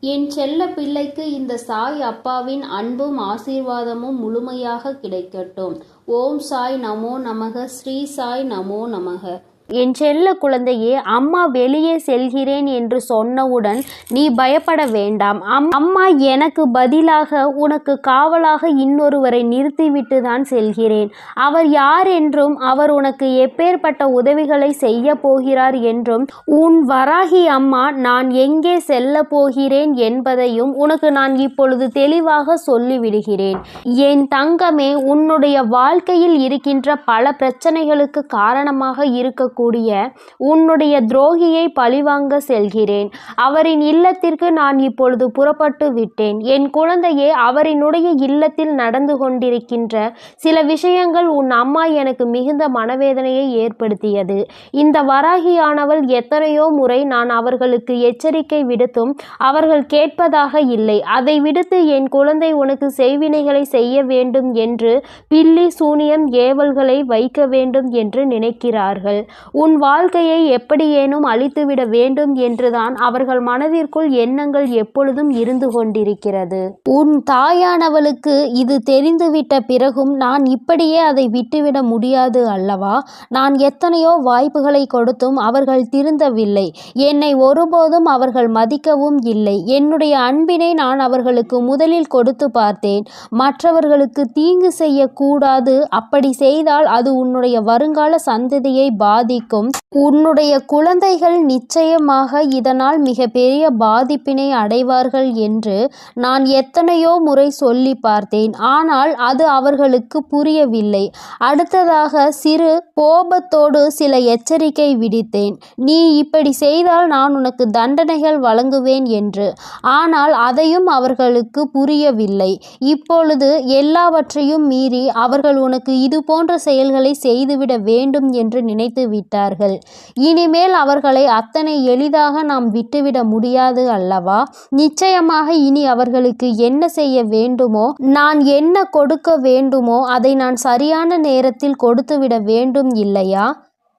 என் செல்ல பிள்ளைக்கு இந்த சாய் அப்பாவின் அன்பும் ஆசீர்வாதமும் முழுமையாக கிடைக்கட்டும். ஓம் சாய் நமோ நமக ஸ்ரீ சாய் நமோ நமக. என் செல்ல குழந்தையே அம்மா வெளியே செல்கிறேன் என்று சொன்னவுடன் நீ பயப்பட வேண்டாம். அம் அம்மா எனக்கு பதிலாக உனக்கு காவலாக இன்னொருவரை நிறுத்திவிட்டு தான் செல்கிறேன். அவர் யார் என்றும் அவர் உனக்கு எப்பேற்பட்ட உதவிகளை செய்ய போகிறார் என்றும் உன் வராகி அம்மா நான் எங்கே செல்ல போகிறேன் என்பதையும் உனக்கு நான் இப்பொழுது தெளிவாக சொல்லிவிடுகிறேன். என் தங்கமே உன்னுடைய வாழ்க்கையில் இருக்கின்ற பல பிரச்சனைகளுக்கு காரணமாக இருக்க கூடிய உன்னுடைய துரோகியை பழிவாங்க செல்கிறேன். அவரின் இல்லத்திற்கு நான் இப்பொழுது புறப்பட்டு விட்டேன். என் குழந்தையே அவரினுடைய இல்லத்தில் நடந்து கொண்டிருக்கின்ற சில விஷயங்கள் உன் அம்மா எனக்கு மிகுந்த மனவேதனையை ஏற்படுத்தியது. இந்த வராகியானவள் எத்தனையோ முறை நான் அவர்களுக்கு எச்சரிக்கை விடுத்தும் அவர்கள் கேட்பதாக இல்லை. அதை விடுத்து என் குழந்தை உனக்கு செய்வினைகளை செய்ய வேண்டும் என்று பில்லி சூனியம் ஏவல்களை வைக்க வேண்டும் என்று நினைக்கிறார்கள். உன் வாழ்க்கையை எப்படியேனும் அழித்துவிட வேண்டும் என்றுதான் அவர்கள் மனதிற்குள் எண்ணங்கள் எப்பொழுதும் இருந்து கொண்டிருக்கிறது. உன் தாயானவளுக்கு இது தெரிந்துவிட்ட பிறகும் நான் இப்படியே அதை விட்டுவிட முடியாது அல்லவா? நான் எத்தனையோ வாய்ப்புகளை கொடுத்தும் அவர்கள் திருந்தவில்லை. என்னை ஒருபோதும் அவர்கள் மதிக்கவும் இல்லை. என்னுடைய அன்பினை நான் அவர்களுக்கு முதலில் கொடுத்து பார்த்தேன். மற்றவர்களுக்கு தீங்கு செய்யக்கூடாது. அப்படி செய்தால் அது உன்னுடைய வருங்கால சந்ததியை பாதி பாதிக்கும் உன்னுடைய குழந்தைகள் நிச்சயமாக இதனால் மிகப்பெரிய பாதிப்பினை அடைவார்கள் என்று நான் எத்தனையோ முறை சொல்லி பார்த்தேன். ஆனால் அது அவர்களுக்கு புரியவில்லை. அடுத்ததாக சிறு கோபத்தோடு சில எச்சரிக்கை விடுத்தேன். நீ இப்படி செய்தால் நான் உனக்கு தண்டனைகள் வழங்குவேன் என்று. ஆனால் அதையும் அவர்களுக்கு புரியவில்லை. இப்பொழுது எல்லாவற்றையும் மீறி அவர்கள் உனக்கு இது போன்ற செயல்களை செய்துவிட வேண்டும் என்று நினைத்துவிட்டு விட்டார்கள். இனிமேல் அவர்களை அத்தனை எளிதாக நாம் விட்டுவிட முடியாது அல்லவா? நிச்சயமாக இனி அவர்களுக்கு என்ன செய்ய வேண்டுமோ நான் என்ன கொடுக்க வேண்டுமோ அதை நான் சரியான நேரத்தில் கொடுத்துவிட வேண்டும் இல்லையா?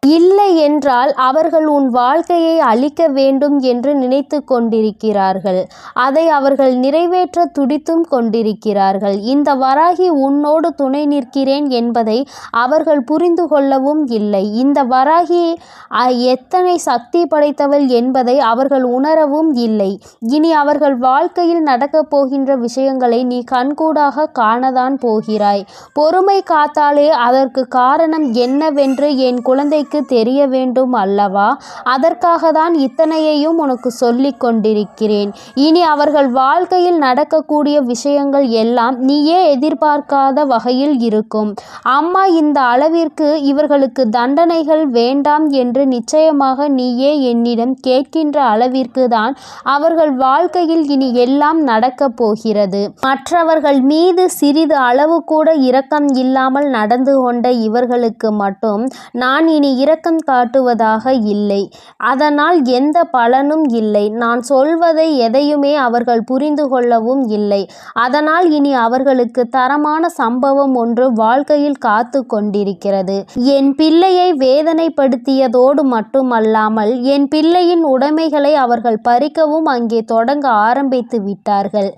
இல்லை என்றால் அவர்கள் உன் வாழ்க்கையை அழிக்க வேண்டும் என்று நினைத்து கொண்டிருக்கிறார்கள். அதை அவர்கள் நிறைவேற்ற துடித்தும் கொண்டிருக்கிறார்கள். இந்த வராகி உன்னோடு துணை நிற்கிறேன் என்பதை அவர்கள் புரிந்து கொள்ளவும் இல்லை. இந்த வராகி எத்தனை சக்தி படைத்தவள் என்பதை அவர்கள் உணரவும் இல்லை. இனி அவர்கள் வாழ்க்கையில் நடக்கப் போகின்ற விஷயங்களை நீ கண்கூடாக காணதான் போகிறாய். பொறுமை காத்தாலே அதற்கு காரணம் என்னவென்று என் குழந்தை குழந்தைக்கு தெரிய வேண்டும் அல்லவா? அதற்காக தான் இத்தனையையும் உனக்கு சொல்லிக் கொண்டிருக்கிறேன். இனி அவர்கள் வாழ்க்கையில் நடக்கக்கூடிய விஷயங்கள் எல்லாம் நீயே எதிர்பார்க்காத வகையில் இருக்கும். அம்மா இந்த அளவிற்கு இவர்களுக்கு தண்டனைகள் வேண்டாம் என்று நிச்சயமாக நீயே என்னிடம் கேட்கின்ற அளவிற்கு தான் அவர்கள் வாழ்க்கையில் இனி எல்லாம் நடக்கப் போகிறது. மற்றவர்கள் மீது சிறிது அளவு கூட இரக்கம் இல்லாமல் நடந்து கொண்ட இவர்களுக்கு மட்டும் நான் இனி இரக்கம் காட்டுவதாக இல்லை. அதனால் எந்த பலனும் இல்லை. நான் சொல்வதை எதையுமே அவர்கள் புரிந்து கொள்ளவும் இல்லை. அதனால் இனி அவர்களுக்கு தரமான சம்பவம் ஒன்று வாழ்க்கையில் காத்து கொண்டிருக்கிறது. என் பிள்ளையை வேதனைப்படுத்தியதோடு மட்டுமல்லாமல் என் பிள்ளையின் உடைமைகளை அவர்கள் பறிக்கவும் அங்கே தொடங்க ஆரம்பித்து விட்டார்கள்.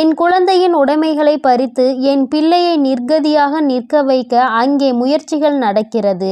என் குழந்தையின் உடைமைகளை பறித்து என் பிள்ளையை நிர்கதியாக நிற்க வைக்க அங்கே முயற்சிகள் நடக்கிறது.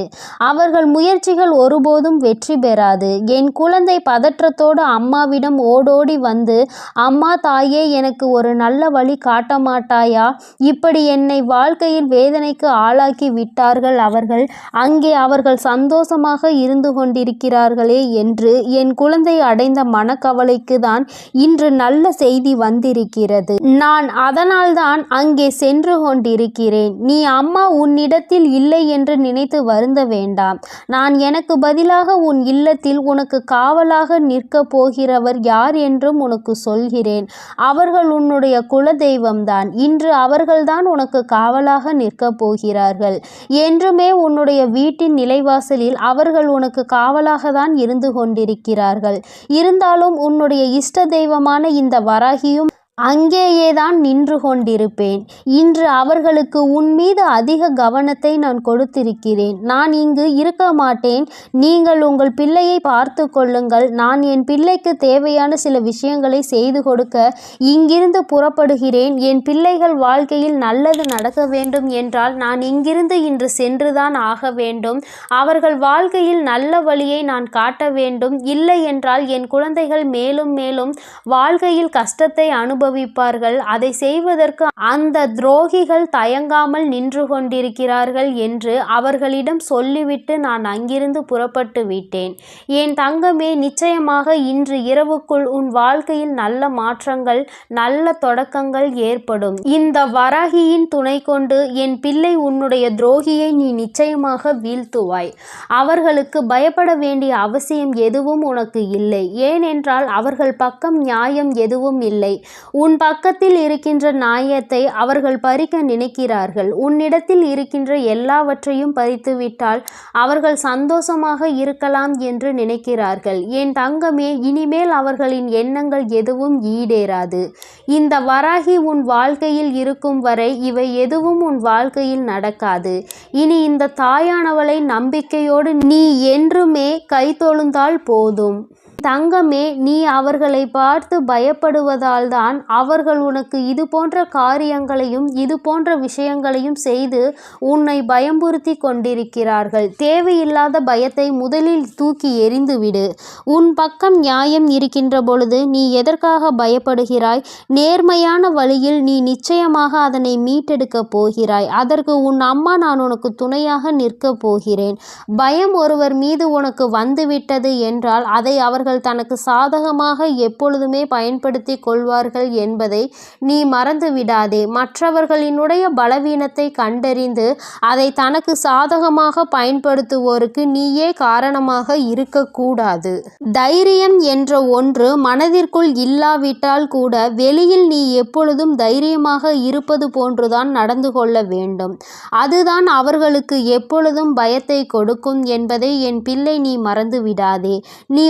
அவர்கள் முயற்சிகள் ஒருபோதும் வெற்றி பெறாது. என் குழந்தை பதற்றத்தோடு அம்மாவிடம் ஓடோடி வந்து அம்மா தாயே எனக்கு ஒரு நல்ல வழி காட்ட மாட்டாயா? இப்படி என்னை வாழ்க்கையில் வேதனைக்கு ஆளாக்கி விட்டார்கள் அவர்கள். அங்கே அவர்கள் சந்தோஷமாக இருந்து கொண்டிருக்கிறார்களே என்று என் குழந்தை அடைந்த மனக்கவலைக்கு தான் இன்று நல்ல செய்தி வந்திருக்கிறது. நான் அதனால்தான் அங்கே சென்று கொண்டிருக்கிறேன். நீ அம்மா உன்னிடத்தில் இல்லை என்று நினைத்து வருந்த வேண்டாம். நான் எனக்கு பதிலாக உன் இல்லத்தில் உனக்கு காவலாக நிற்கப் போகிறவர் யார் என்றும் உனக்கு சொல்கிறேன். அவர்கள் உன்னுடைய குலதெய்வம்தான். இன்று அவர்கள்தான் உனக்கு காவலாக நிற்கப் போகிறார்கள். என்றுமே உன்னுடைய வீட்டின் நிலைவாசலில் அவர்கள் உனக்கு காவலாக தான் இருந்து கொண்டிருக்கிறார்கள். இருந்தாலும் உன்னுடைய இஷ்ட தெய்வமான இந்த வராகியும் அங்கேயேதான் நின்று கொண்டிருப்பேன் இன்று அவர்களுக்கு உன் மீது அதிக கவனத்தை நான் கொடுத்திருக்கிறேன். நான் இங்கு இருக்க மாட்டேன் நீங்கள் உங்கள் பிள்ளையை பார்த்து கொள்ளுங்கள். நான் என் பிள்ளைக்கு தேவையான சில விஷயங்களை செய்து கொடுக்க இங்கிருந்து புறப்படுகிறேன். என் பிள்ளைகள் வாழ்க்கையில் நல்லது நடக்க வேண்டும் என்றால் நான் இங்கிருந்து இன்று சென்றுதான் ஆக வேண்டும். அவர்கள் வாழ்க்கையில் நல்ல வழியை நான் காட்ட வேண்டும். இல்லை என்றால் என் குழந்தைகள் மேலும் மேலும் வாழ்க்கையில் கஷ்டத்தை அனுபவிப்பார்கள். அதை செய்வதற்கு அந்த துரோகிகள் தயங்காமல் நின்று கொண்டிருக்கிறார்கள் என்று அவர்களிடம் சொல்லிவிட்டு நான் அங்கிருந்து புறப்பட்டு விட்டேன். என் தங்கமே நிச்சயமாக இன்று இரவுக்குள் உன் வாழ்க்கையில் நல்ல மாற்றங்கள் நல்ல தொடக்கங்கள் ஏற்படும். இந்த வராகியின் துணை கொண்டு என் பிள்ளை உன்னுடைய துரோகியை நீ நிச்சயமாக வீழ்த்துவாய். அவர்களுக்கு பயப்பட வேண்டிய அவசியம் எதுவும் உனக்கு இல்லை. ஏனென்றால் அவர்கள் பக்கம் நியாயம் எதுவும் இல்லை. உன் பக்கத்தில் இருக்கின்ற நாயத்தை அவர்கள் பறிக்க நினைக்கிறார்கள். உன்னிடத்தில் இருக்கின்ற எல்லாவற்றையும் பறித்துவிட்டால் அவர்கள் சந்தோஷமாக இருக்கலாம் என்று நினைக்கிறார்கள். என் தங்கமே இனிமேல் அவர்களின் எண்ணங்கள் எதுவும் ஈடேறாது. இந்த வராகி உன் வாழ்க்கையில் இருக்கும் வரை இவை எதுவும் உன் வாழ்க்கையில் நடக்காது. இனி இந்த தாயானவளை நம்பிக்கையோடு நீ என்றுமே கைத்தொழுந்தால் போதும். தங்கமே நீ அவர்களை பார்த்து பயப்படுவதால்தான் அவர்கள் உனக்கு இது போன்ற காரியங்களையும் இது போன்ற விஷயங்களையும் செய்து உன்னை பயம்புறுத்தி கொண்டிருக்கிறார்கள். தேவையில்லாத பயத்தை முதலில் தூக்கி எறிந்துவிடு. உன் பக்கம் நியாயம் இருக்கின்ற பொழுது நீ எதற்காக பயப்படுகிறாய்? நேர்மையான வழியில் நீ நிச்சயமாக அதனை மீட்டெடுக்கப் போகிறாய். அதற்கு உன் அம்மா நான் உனக்கு துணையாக நிற்கப் போகிறேன். பயம் ஒருவர் மீது உனக்கு வந்துவிட்டது என்றால் அதை அவர்கள் தனக்கு சாதகமாக எப்பொழுதுமே பயன்படுத்தி கொள்வார்கள் என்பதை நீ மறந்து விடாதே மற்றவர்களினுடைய பலவீனத்தை கண்டறிந்து அதை தனக்கு சாதகமாக பயன்படுத்துவோருக்கு நீயே காரணமாக இருக்கக்கூடாது. தைரியம் என்ற ஒன்று மனதிற்குள் இல்லாவிட்டால் கூட வெளியில் நீ எப்பொழுதும் தைரியமாக இருப்பது போன்றுதான் நடந்து கொள்ள வேண்டும். அதுதான் அவர்களுக்கு எப்பொழுதும் பயத்தை கொடுக்கும் என்பதை என் பிள்ளை நீ மறந்து விடாதே நீ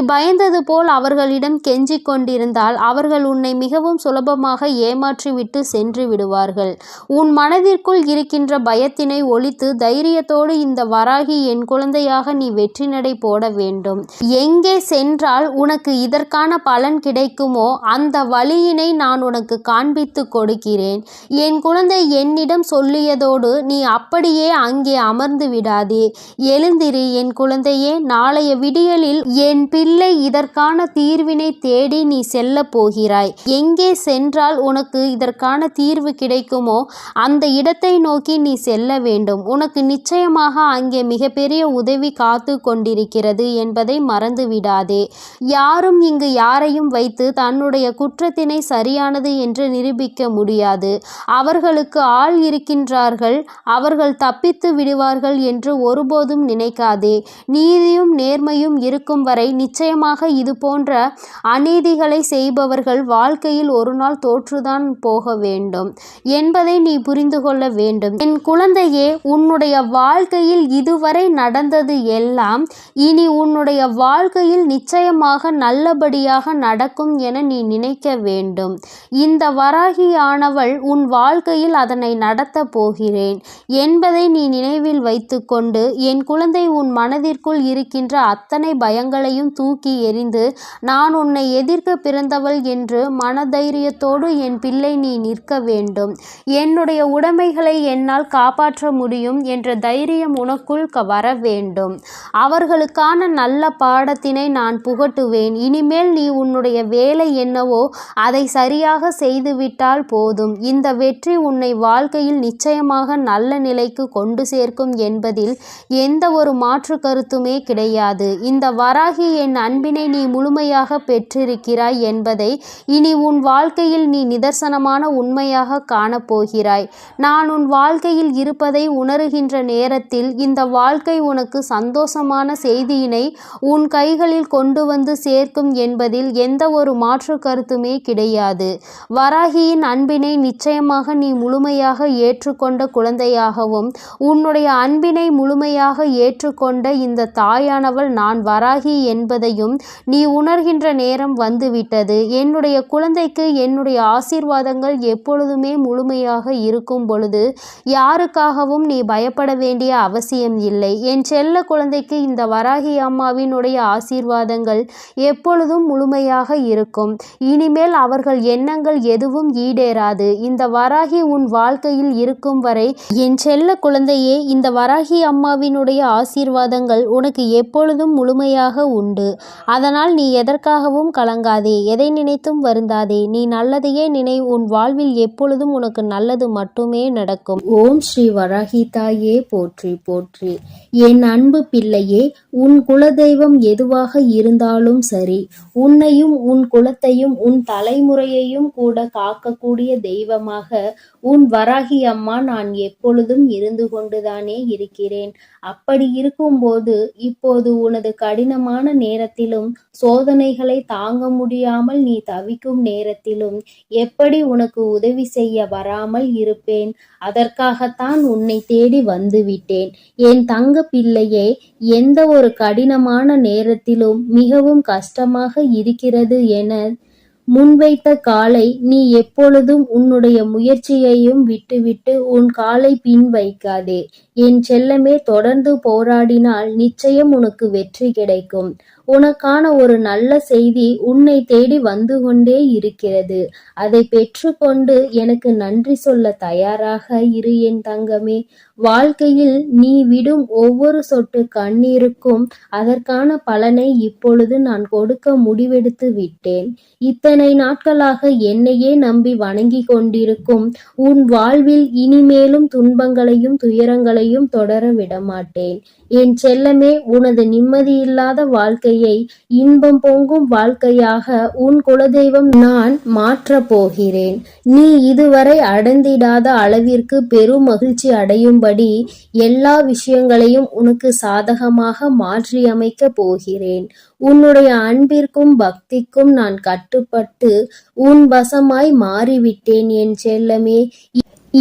பயந்தது போல் அவர்களிடம் கெஞ்சிக் கொண்டிருந்தால் அவர்கள் உன்னை மிகவும் சுலபமாக ஏமாற்றிவிட்டு சென்று விடுவார்கள். உன் மனதிற்குள் இருக்கின்ற பயத்தினை ஒழித்து தைரியத்தோடு இந்த வராகி என் குழந்தையாக நீ வெற்றி நடை போட வேண்டும். எங்கே சென்றால் உனக்கு இதற்கான பலன் கிடைக்குமோ அந்த வழியினை நான் உனக்கு காண்பித்து கொடுக்கிறேன். என் குழந்தை என்னிடம் சொல்லியதோடு நீ அப்படியே அங்கே அமர்ந்து விடாதே. எழுந்திரு என் குழந்தையே நாளைய விடியலில் என் பிள்ளை இதற்கான தீர்வினை தேடி நீ செல்ல போகிறாய். எங்கே சென்றால் உனக்கு இதற்கான தீர்வு கிடைக்குமோ அந்த இடத்தை நோக்கி நீ செல்ல வேண்டும். உனக்கு நிச்சயமாக அங்கே மிகப்பெரிய உதவி காத்து கொண்டிருக்கிறது என்பதை மறந்து விடாதே யாரும் இங்கு யாரையும் வைத்து தன்னுடைய குற்றத்தினை சரியானது என்று நிரூபிக்க முடியாது. அவர்களுக்கு ஆள் இருக்கின்றார்கள் அவர்கள் தப்பித்து விடுவார்கள் என்று ஒருபோதும் நினைக்காதே. நீதியும் நேர்மையும் இருக்கும் வரை நிச்சயமாக இது போன்ற அநீதிகளை செய்பவர்கள் வாழ்க்கையில் ஒரு நாள் தோற்றுதான் போக வேண்டும் என்பதை நீ புரிந்து கொள்ள வேண்டும். என் குழந்தையே உன்னுடைய வாழ்க்கையில் இதுவரை நடந்தது எல்லாம் இனி உன்னுடைய வாழ்க்கையில் நிச்சயமாக நல்லபடியாக நடக்கும் என நீ நினைக்க வேண்டும். இந்த வராகியானவள் உன் வாழ்க்கையில் அதனை நடத்த போகிறேன் என்பதை நீ நினைவில் வைத்துக்கொண்டு என் குழந்தை உன் மனதிற்குள் இருக்கின்ற அத்தனை பயங்களையும் தூக்கி தெரிந்து நான் உன்னை எதிர்க்க பிறந்தவள் என்று மனதைரியத்தோடு என் பிள்ளை நீ நிற்க வேண்டும். என்னுடைய உடைமைகளை என்னால் காப்பாற்ற முடியும் என்ற தைரியம் உனக்குள் வர வேண்டும். அவர்களுக்கான நல்ல பாடத்தினை நான் புகட்டுவேன். இனிமேல் நீ உன்னுடைய வேலை என்னவோ அதை சரியாக செய்துவிட்டால் போதும். இந்த வெற்றி உன்னை வாழ்க்கையில் நிச்சயமாக நல்ல நிலைக்கு கொண்டு சேர்க்கும் என்பதில் எந்த ஒரு மாற்று கருத்துமே கிடையாது. இந்த வராகி என் அன்பினை நீ முழுமையாக பெற்றிருக்கிறாய் என்பதை இனி உன் வாழ்க்கையில் நீ நிதர்சனமான உண்மையாக காணப்போகிறாய். நான் உன் வாழ்க்கையில் இருப்பதை உணருகின்ற நேரத்தில் இந்த வாழ்க்கை உனக்கு சந்தோஷமான செய்தியினை உன் கைகளில் கொண்டு வந்து சேர்க்கும் என்பதில் எந்த ஒரு மாற்று கருத்துமே கிடையாது. வராகியின் அன்பினை நிச்சயமாக நீ முழுமையாக ஏற்றுக்கொண்ட குழந்தையாகவும் உன்னுடைய அன்பினை முழுமையாக ஏற்றுக்கொண்ட இந்த தாயானவள் நான் வராகி என்பதையும் நீ உணர்கின்ற நேரம் வந்துவிட்டது. என்னுடைய குழந்தைக்கு என்னுடைய ஆசீர்வாதங்கள் எப்பொழுதுமே முழுமையாக இருக்கும் பொழுது யாருக்காகவும் நீ பயப்பட வேண்டிய அவசியம் இல்லை. என் செல்ல குழந்தைக்கு இந்த வராகி அம்மாவினுடைய ஆசீர்வாதங்கள் எப்பொழுதும் முழுமையாக இருக்கும். இனிமேல் அவர்கள் எண்ணங்கள் எதுவும் ஈடேறாது. இந்த வராகி உன் வாழ்க்கையில் இருக்கும் வரை என் செல்ல குழந்தையே இந்த வராகி அம்மாவினுடைய ஆசீர்வாதங்கள் உனக்கு எப்பொழுதும் முழுமையாக உண்டு. அதனால் நீ எதற்காகவும் கலங்காதே எதை நினைத்தும் வருந்தாதே. நீ நல்லதையே நினை உன் வாழ்வில் எப்பொழுதும் உனக்கு நல்லது மட்டுமே நடக்கும். ஓம் ஸ்ரீ வராகி தாயே போற்றி போற்றி. என் அன்பு பிள்ளையே உன் குலதெய்வம் எதுவாக இருந்தாலும் சரி உன்னையும் உன் குலத்தையும் உன் தலைமுறையையும் கூட காக்கக்கூடிய தெய்வமாக உன் வராகி அம்மா நான் எப்பொழுதும் இருந்து கொண்டுதானே இருக்கிறேன். அப்படி இருக்கும்போது இப்போது உனது கடினமான நேரத்திலும் சோதனைகளை தாங்க முடியாமல் நீ தவிக்கும் நேரத்திலும் எப்படி உனக்கு உதவி செய்ய வராமல் இருப்பேன்? அதற்காகத்தான் உன்னை தேடி வந்துவிட்டேன். என் தங்க பிள்ளையே எந்த ஒரு கடினமான நேரத்திலும் மிகவும் கஷ்டமாக இருக்கிறது என முன்வைத்த காலை நீ எப்பொழுதும் உன்னுடைய முயற்சியையும் விட்டுவிட்டு உன் காலை பின் வைக்காதே என் செல்லமே தொடர்ந்து போராடினால் நிச்சயம் உனக்கு வெற்றி கிடைக்கும். உனக்கான ஒரு நல்ல செய்தி உன்னை தேடி வந்து கொண்டே இருக்கிறது. அதை பெற்றுக்கொண்டு எனக்கு நன்றி சொல்ல தயாராக இரு என் தங்கமே. வாழ்க்கையில் நீ விடும் ஒவ்வொரு சொட்டு கண்ணீருக்கும் அதற்கான பலனை இப்பொழுது நான் கொடுக்க முடிவெடுத்து விட்டேன். இத்தனை நாட்களாக என்னையே நம்பி வணங்கி கொண்டிருக்கும் உன் வாழ்வில் இனிமேலும் துன்பங்களையும் துயரங்களையும் தொடர விடமாட்டேன். என் செல்லமே உனது நிம்மதியில்லாத வாழ்க்கையை இன்பம் பொங்கும் வாழ்க்கையாக உன் குலதெய்வம் நான் மாற்றப் போகிறேன். நீ இதுவரை அடைந்திடாத அளவிற்கு பெரும் மகிழ்ச்சி அடையும்படி எல்லா விஷயங்களையும் உனக்கு சாதகமாக மாற்றியமைக்கப் போகிறேன். உன்னுடைய அன்பிற்கும் பக்திக்கும் நான் கட்டுப்பட்டு உன் வசமாய் மாறிவிட்டேன் என் செல்லமே.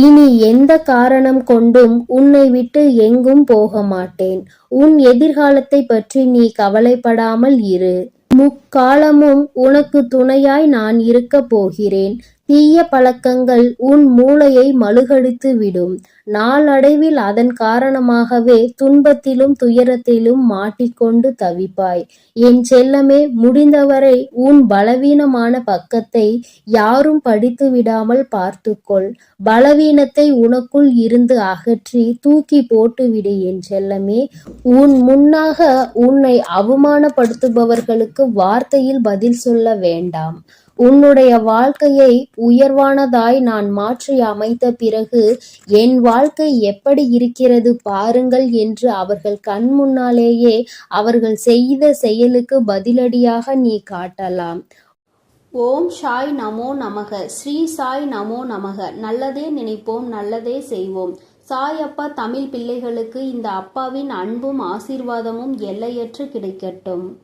இனி எந்த காரணம் கொண்டும் உன்னை விட்டு எங்கும் போக மாட்டேன் உன் எதிர்காலத்தை பற்றி நீ கவலைப்படாமல் இரு. முக்காலமும் உனக்கு துணையாய் நான் இருக்கப் போகிறேன். தீய பழக்கங்கள் உன் மூளையை மழுகடித்து விடும். நாளடைவில் அதன் காரணமாகவே துன்பத்திலும் துயரத்திலும் மாட்டிக்கொண்டு தவிப்பாய். என் செல்லமே முடிந்தவரை உன் பலவீனமான பக்கத்தை யாரும் படித்து விடாமல் பார்த்துக்கொள். பலவீனத்தை உனக்குள் இருந்து அகற்றி தூக்கி போட்டுவிடு என் செல்லமே. உன் முன்னாக உன்னை அவமானப்படுத்துபவர்களுக்கு வார்த்தையில் பதில் சொல்ல வேண்டாம். உன்னுடைய வாழ்க்கையை உயர்வானதாய் நான் மாற்றி அமைத்த பிறகு என் வாழ்க்கை எப்படி இருக்கிறது பாருங்கள் என்று அவர்கள் கண் முன்னாலேயே அவர்கள் செய்த செயலுக்கு பதிலடியாக நீ காட்டலாம். ஓம் சாய் நமோ நமக. ஸ்ரீ சாய் நமோ நமக. நல்லதே நினைப்போம் நல்லதே செய்வோம். சாய் அப்பா தமிழ் பிள்ளைகளுக்கு இந்த அப்பாவின் அன்பும் ஆசீர்வாதமும் எல்லையற்று கிடைக்கட்டும்.